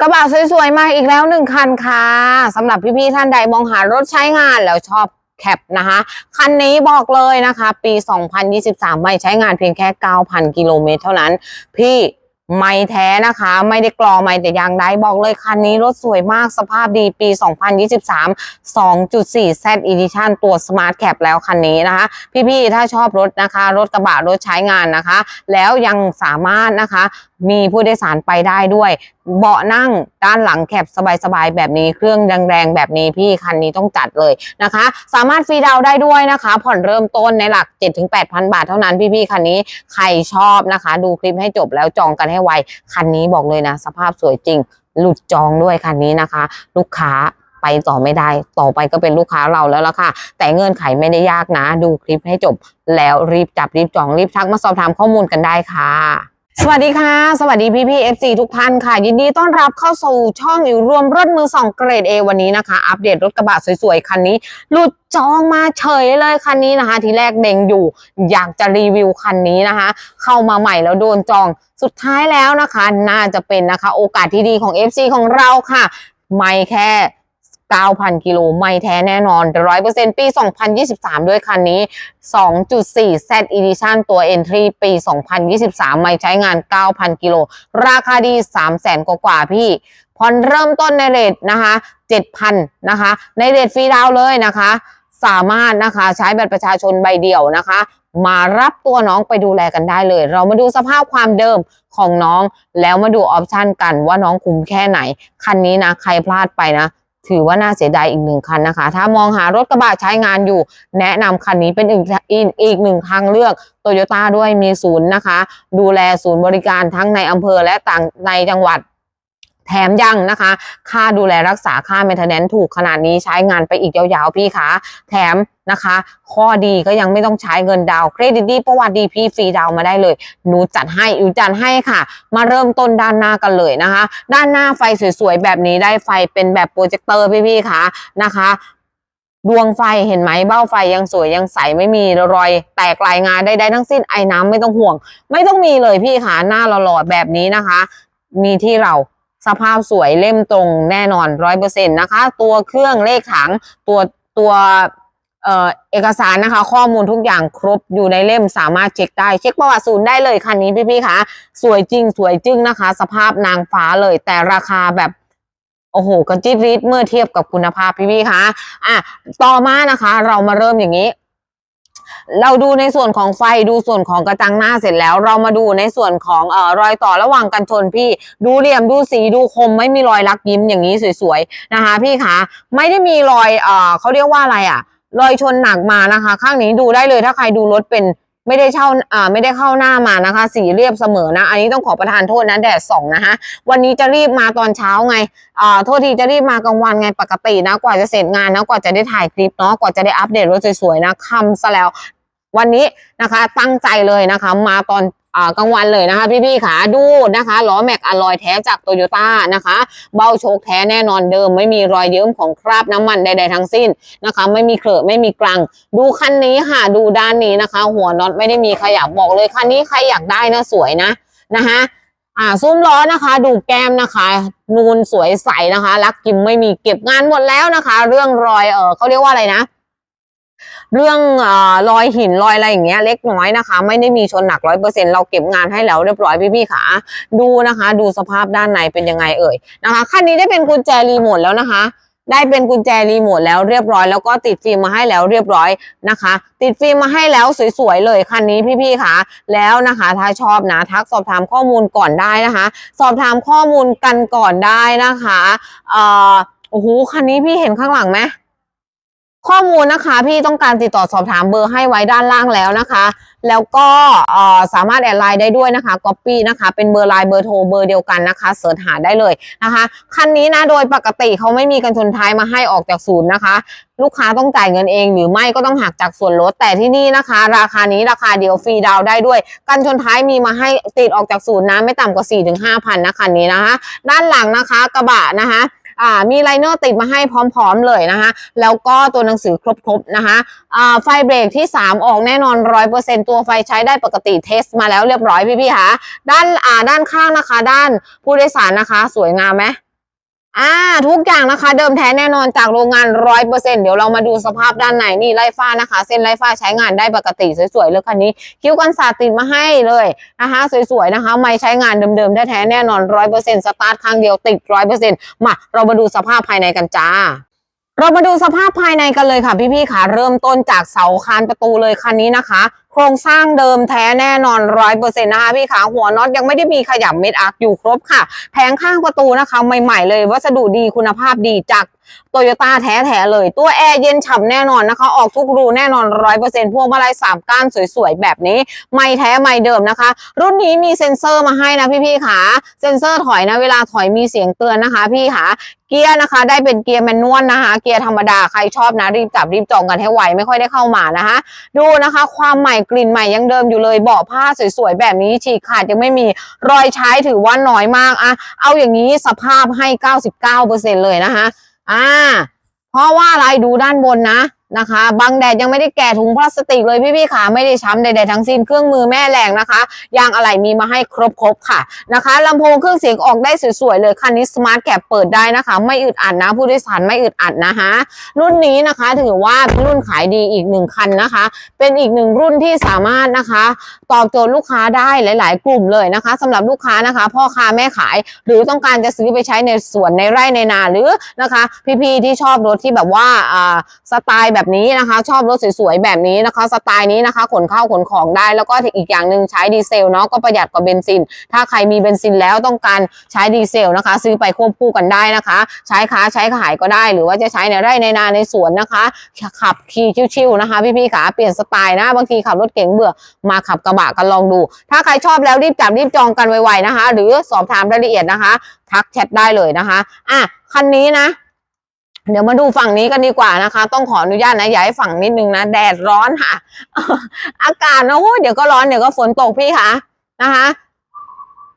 กระบะสวยๆมาอีกแล้วหนึ่งคันค่ะสำหรับพี่ๆท่านใดมองหารถใช้งานแล้วชอบแคปนะคะ คันนี้บอกเลยนะคะ ปี 2023 ไม่ใช้งานเพียงแค่ 9,000 กิโลเมตรเท่านั้น พี่ ไม่แท้นะคะ ไม่ได้กรอไม่แต่ยางใดบอกเลยคันนี้รถสวยมากสภาพดีปี 2023 2.4 Z Edition ตัว Smart Cap แล้วคันนี้นะคะ พี่ๆ ถ้าชอบรถนะคะ รถกระบะรถใช้งานนะคะ แล้วยังสามารถนะคะ มีผู้โดยสารไปได้ด้วย เบาะนั่งด้านหลังแคบสบายๆ แบบนี้เครื่องแรงๆ แบบนี้พี่คันนี้ต้องจัดเลยนะคะ สามารถฟรีดาวได้ด้วยนะคะ ผ่อนเริ่มต้นในหลัก 7-8,000 บาทเท่านั้นพี่ๆคันนี้ใครชอบนะคะ ดูคลิปให้จบแล้วจองกันให้ไวคันนี้บอกเลยนะ สภาพสวยจริง หลุดจองด้วยคันนี้นะคะ ลูกค้าไปต่อไม่ได้ ต่อไปก็เป็นลูกค้าเราแล้วล่ะค่ะ แต่เงื่อนไขไม่ได้ยากนะ ดูคลิปให้จบ แล้วรีบจับรีบจองรีบทักมาสอบถามข้อมูลกันได้ค่ะ สวัสดีค่ะ สวัสดีพี่พี่ FC ทุกท่านค่ะ ยินดีต้อนรับเข้าสู่ช่องอยู่รวมรถมือสองเกรด A วันนี้นะคะ อัปเดตรถกระบะสวยๆ คันนี้ หลุดจองมาเฉยเลยคันนี้นะคะ ทีแรกเด็งอยู่ อยากจะรีวิวคันนี้นะคะ เข้ามาใหม่แล้วโดนจองสุดท้ายแล้วนะคะ น่าจะเป็นนะคะ โอกาสที่ดีของ FC ของเราค่ะ ไม่แค่ 9,000 กิโลไม่แท้แน่นอน 100%ปี 2023 ด้วยคันนี้ 2.4 Z Edition ตัว Entry ปี 2023 ไม่ใช้งาน 9,000 กิโล ราคาดี 300,000 กว่าๆพี่ผ่อนเริ่มต้นในเรทนะคะ 7,000 นะคะ ในเรทฟรีดาวเลยนะคะ สามารถนะคะใช้บัตรประชาชนใบเดียวนะคะ มารับตัวน้องไปดูแลกันได้เลย เรามาดูสภาพความเดิมของน้อง แล้วมาดูออปชันกันว่าน้องคุ้มแค่ไหน คันนี้นะ ใครพลาดไปนะ ถือว่าน่าเสียดายอีกหนึ่งคันนะคะ ถ้ามองหารถกระบะใช้งานอยู่ แนะนำคันนี้เป็นอีกอีกอีกหนึ่งทางเลือกโตโยต้าด้วยมีศูนย์นะคะ ดูแลศูนย์บริการทั้งในอำเภอและต่างในจังหวัด แถมยังนะคะ ค่าดูแลรักษาค่าเมนเทนแนนถูกขนาดนี้ใช้งานไปอีกยาวๆพี่คะแถมนะคะ ข้อดีก็ยังไม่ต้องใช้เงินดาวเครดิตดีประวัติดีพี่ฟรีดาวมาได้เลย หนูจัดให้อิวจัดให้ค่ะ มาเริ่มต้นด้านหน้ากันเลยนะคะ ด้านหน้าไฟสวยๆแบบนี้ได้ไฟเป็นแบบโปรเจคเตอร์พี่ๆค่ะนะคะดวงไฟเห็นไหมเบ้าไฟยังสวยยังใสไม่มีรอย แตกลายงานใดๆทั้งสิ้นไอ้น้ำไม่ต้องห่วง ไม่ต้องมีเลยพี่ค่ะหน้าหล่อๆแบบนี้นะคะ มีที่เรา สภาพสวยเล่มตรงแน่นอนร้อยเปอร์เซ็นต์นะคะ ตัวเครื่องเลขถังตัวตัวเอเอกสารนะคะ ข้อมูลทุกอย่างครบอยู่ในเล่มสามารถเช็คได้ เช็คประวัติศูนย์ได้เลยคันนี้พี่ๆคะสวยจริงสวยจึ้งนะคะ สภาพนางฟ้าเลยแต่ราคาแบบโอ้โหกระจิตริดเมื่อเทียบกับคุณภาพพี่ๆคะอะต่อมานะคะ เรามาเริ่มอย่างนี้ เราดูในส่วนของไฟดูส่วนของกระจังหน้าเสร็จแล้ว เรามาดูในส่วนของเอ่อรอยต่อระหว่างกันชนพี่ ดูเหลี่ยมดูสีดูคมไม่มีรอยลักยิ้มอย่างนี้สวยๆนะคะ พี่คะไม่ได้มีรอยเอ่อเขาเรียกว่าอะไรอะรอยชนหนักมานะคะ ข้างนี้ดูได้เลยถ้าใครดูรถเป็น ไม่ได้เช่าอ่าไม่ได้เข้าหน้ามานะคะ สีเรียบเสมอนะ อันนี้ต้องขอประทานโทษนะแดดส่องนะคะวันนี้จะรีบมาตอนเช้าไงอ่าโทษทีจะรีบมากลางวันไงปกตินะ กว่าจะเสร็จงานนะกว่าจะได้ถ่ายคลิปเนาะกว่าจะได้อัปเดตรถสวยๆนะคำซะแล้ววันนี้นะคะตั้งใจเลยนะคะ มาตอน กลางวันเลยนะคะ พี่ๆขาดูนะคะล้อแม็กอลอยแท้จากโตโยต้านะคะ เบ้าโชคแท้แน่นอนเดิม ไม่มีรอยเยิ้มของคราบน้ำมันใดๆทั้งสิ้นนะคะ ไม่มีเครอะไม่มีกลัง ดูคันนี้ค่ะดูด้านนี้นะคะ หัวน็อตไม่ได้มีขยับบอกเลยคันนี้ใครอยากได้นะสวยนะนะคะอ่าซุ้มล้อนะคะ ดูแก้มนะคะ นูนสวยใสนะคะ ลักกิมไม่มีเก็บงานหมดแล้วนะคะ เรื่องรอยเออเขาเรียกว่าอะไรนะ เรื่องเอ่อรอยหินรอยอะไรอย่างเงี้ยเล็กน้อยนะคะ ไม่ได้มีชนหนักร้อยเปอร์เซ็นเราเก็บงานให้แล้วเรียบร้อยพี่ๆค่ะดูนะคะ ดูสภาพด้านในเป็นยังไงเอ่ยนะคะคันนี้ได้เป็นกุญแจรีโมทแล้วนะคะ ได้เป็นกุญแจรีโมทแล้วเรียบร้อยแล้วก็ติดฟิล์มมาให้แล้วเรียบร้อยนะคะ ติดฟิล์มมาให้แล้วสวยๆเลยคันนี้พี่ๆค่ะ แล้วนะคะถ้าชอบนะทักสอบถามข้อมูลก่อนได้นะคะ สอบถามข้อมูลกันก่อนได้นะคะเอ่อโอ้โหคันนี้พี่เห็นข้างหลังไหม ข้อมูลนะคะ พี่ต้องการติดต่อสอบถามเบอร์ให้ไว้ด้านล่างแล้วนะคะ แล้วก็สามารถแอดไลน์ได้ด้วยนะคะก๊อปปี้นะคะ เป็นเบอร์ไลน์เบอร์โทรเบอร์เดียวกันนะคะเสิร์ชหาได้เลยนะคะคันนี้นะโดยปกติเขาไม่มีกันชนท้ายมาให้ออกจากศูนย์นะคะ ลูกค้าต้องจ่ายเงินเองหรือไม่ก็ต้องหักจากส่วนลดแต่ที่นี่นะคะ ราคานี้ราคาเดียวฟรีดาวได้ด้วยกันชนท้ายมีมาให้ติดออกจากศูนย์นะไม่ต่ำกว่า4 5 0 0 0นะคันนี้นะคะ ด้านหลังนะคะกระบะนะคะ อ่ามีไลเนอร์ติดมาให้พร้อมๆเลยนะคะ แล้วก็ตัวหนังสือครบๆนะคะอ่าไฟเบรกที่ 3 ออกแน่นอน 100%ตัวไฟใช้ได้ปกติเทสมาแล้วเรียบร้อยพี่ๆคะด้านอ่าด้านข้างนะคะ ด้านผู้โดยสารนะคะ สวยงามไหม อ่าทุกอย่างนะคะ เดิมแท้แน่นอนจากโรงงานร้อยเปอร์เซ็นเดี๋ยวเรามาดูสภาพด้านในนี่ไล่ฟ้านะคะ เส้นไล่ฟ้าใช้งานได้ปกติสวยๆเลยคันนี้ คิ้วกันสาดติดมาให้เลยนะคะสวยๆนะคะ ไม่ใช้งานเดิมๆแท้ๆแน่นอนร้อยเปอร์เซ็นสตาร์ทครั้งเดียวติดร้อยเปอร์เซ็นมาเรามาดูสภาพภายในกันจ้าเรามาดูสภาพภายในกันเลยค่ะพี่ๆค่ะ เริ่มต้นจากเสาคานประตูเลยคันนี้นะคะโครงสร้างเดิมแท้แน่นอนร้อยเปอร์เซ็นต์นะคะพี่ขาหัวน็อตยังไม่ได้มีขยับเม็ดอาร์คอยู่ครบค่ะ แผงข้างประตูนะคะใหม่ๆเลย วัสดุดีคุณภาพดีจากโตโยต้าแท้ๆเลย ตัวแอร์เย็นฉ่ำแน่นอนนะคะ ออกทุกรูแน่นอนร้อยเปอร์เซ็นต์พวงมาลัยสามก้านสวยๆ แบบนี้ ไม่แท้ไม่เดิมนะคะ รุ่นนี้มีเซ็นเซอร์มาให้นะพี่ๆค่ะเซ็นเซอร์ถอยนะ เวลาถอยมีเสียงเตือนนะคะ พี่ค่ะเกียร์นะคะ ได้เป็นเกียร์แมนนวลนะคะ เกียร์ธรรมดาใครชอบนะรีบจับรีบจองกันให้ไวไม่ค่อยได้เข้ามานะคะ ดูนะคะ ความใหม่กลิ่นใหม่ยังเดิมอยู่เลยเบาะผ้าสวยๆแบบนี้ฉีกขาดยังไม่มีรอยใช้ถือว่าน้อยมากอะเอาอย่างนี้สภาพให้ 99%เลยนะคะอ่าเพราะว่าอะไรดูด้านบนนะ นะคะบังแดดยังไม่ได้แกะถุงพลาสติกเลยพี่ๆขาไม่ได้ช้ำใดๆทั้งสิ้นเครื่องมือแม่แรงนะคะ ยางอะไหล่มีมาให้ครบๆค่ะนะคะลำโพงเครื่องเสียงออกได้สวยๆเลยคันนี้สมาร์ทแกะเปิดได้นะคะ ไม่อึดอัดนะผู้โดยสารไม่อึดอัดนะคะรุ่นนี้นะคะถือว่าเป็นรุ่นขายดีอีกหนึ่งคันนะคะ เป็นอีกหนึ่งรุ่นที่สามารถนะคะ ตอบโจทย์ลูกค้าได้หลาย ๆ กลุ่มเลยนะคะสำหรับลูกค้านะคะ พ่อค้าแม่ขาย หรือต้องการจะซื้อไปใช้ในสวนในไร่ในนาหรือนะคะ พี่ๆที่ชอบรถที่แบบว่าอ่าสไตล์แบบนี้นะคะ ชอบรถสวยๆแบบนี้นะคะ สไตล์นี้นะคะ ขนเข้าขนของได้ แล้วก็อีกอย่างหนึ่งใช้ดีเซลเนาะก็ประหยัดกว่าเบนซิน ถ้าใครมีเบนซินแล้วต้องการใช้ดีเซลนะคะ ซื้อไปควบคู่กันได้นะคะ ใช้ค้าใช้ขายก็ได้ หรือว่าจะใช้ในไร่ในนาในสวนนะคะ ขับขี่ชิวๆนะคะ พี่ๆขาเปลี่ยนสไตล์นะ บางทีขับรถเก๋งเบื่อมาขับกระบะกันลองดู ถ้าใครชอบแล้วรีบจับรีบจองกันไวๆนะคะ หรือสอบถามรายละเอียดนะคะ ทักแชทได้เลยนะคะอะคันนี้นะ เดี๋ยวมาดูฝั่งนี้กันดีกว่านะคะ ต้องขออนุญาตนะย้ายฝั่งนิดนึงนะแดดร้อนค่ะ อากาศนะโอ้ยเดี๋ยวก็ร้อนเดี๋ยวก็ฝนตกพี่ค่ะนะคะ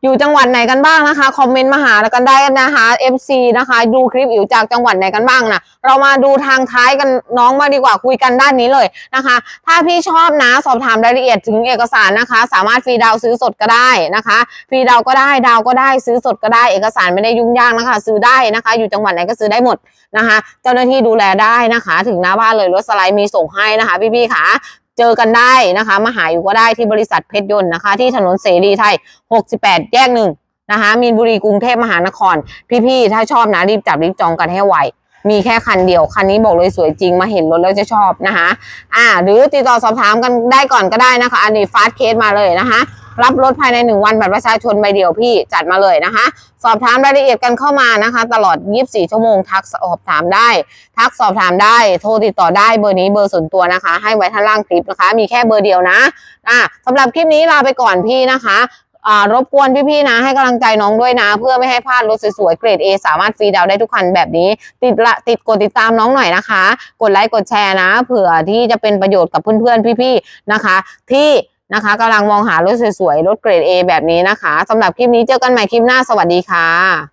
อยู่จังหวัดไหนกันบ้างนะคะคอมเมนต์มาหากันได้นะคะ MC นะคะ ดูคลิปอยู่จากจังหวัดไหนกันบ้างนะเรามาดูทางท้ายกันน้องมาดีกว่าคุยกันด้านนี้เลยนะคะ ถ้าพี่ชอบนะสอบถามรายละเอียดถึงเอกสารนะคะ สามารถฟรีดาวซื้อสดก็ได้นะคะฟรีดาวก็ได้ดาวก็ได้ซื้อสดก็ได้เอกสารไม่ได้ยุ่งยากนะคะ ซื้อได้นะคะ อยู่จังหวัดไหนก็ซื้อได้หมดนะคะ เจ้าหน้าที่ดูแลได้นะคะ ถึงหน้าบ้านเลยรถสไลด์มีส่งให้นะคะ พี่ๆค่ะ เจอกันได้นะคะ มาหาอยู่ก็ได้ที่บริษัทเพชรยนต์นะคะ ที่ถนนเสรีไทย 68 แยกหนึ่งนะคะ มีนบุรีกรุงเทพมหานคร พี่ๆ ถ้าชอบนะรีบจับรีบจองกันให้ไวมีแค่คันเดียว คันนี้บอกเลยสวยจริงมาเห็นรถแล้วจะชอบนะคะ อ่า หรือติดต่อสอบถามกันได้ก่อนก็ได้นะคะ อันนี้ฟาสเคสมาเลยนะคะ รับรถภายในหนึ่งวันบัตรประชาชนใบเดียวพี่จัดมาเลยนะคะ สอบถามรายละเอียดกันเข้ามานะคะ ตลอด 24 ชั่วโมงทักสอบถามได้ ทักสอบถามได้ โทรติดต่อได้เบอร์นี้เบอร์ส่วนตัวนะคะ ให้ไว้ท่างล่างคลิปนะคะ มีแค่เบอร์เดียวนะอ่าสำหรับคลิปนี้ลาไปก่อนพี่นะคะรบกวนพี่ๆนะให้กำลังใจน้องด้วยนะ เพื่อไม่ให้พลาดรถสวยๆเกรด A สามารถฟรีดาวน์ได้ทุกคันแบบนี้ ติดละติดกดติดตามน้องหน่อยนะคะ กดไลค์กดแชร์นะ เผื่อที่จะเป็นประโยชน์กับเพื่อนๆพี่ๆนะคะ ที่ นะคะกำลังมองหารถสวยๆ รถเกรด A แบบนี้นะคะสำหรับคลิปนี้เจอกันใหม่คลิปหน้าสวัสดีค่ะ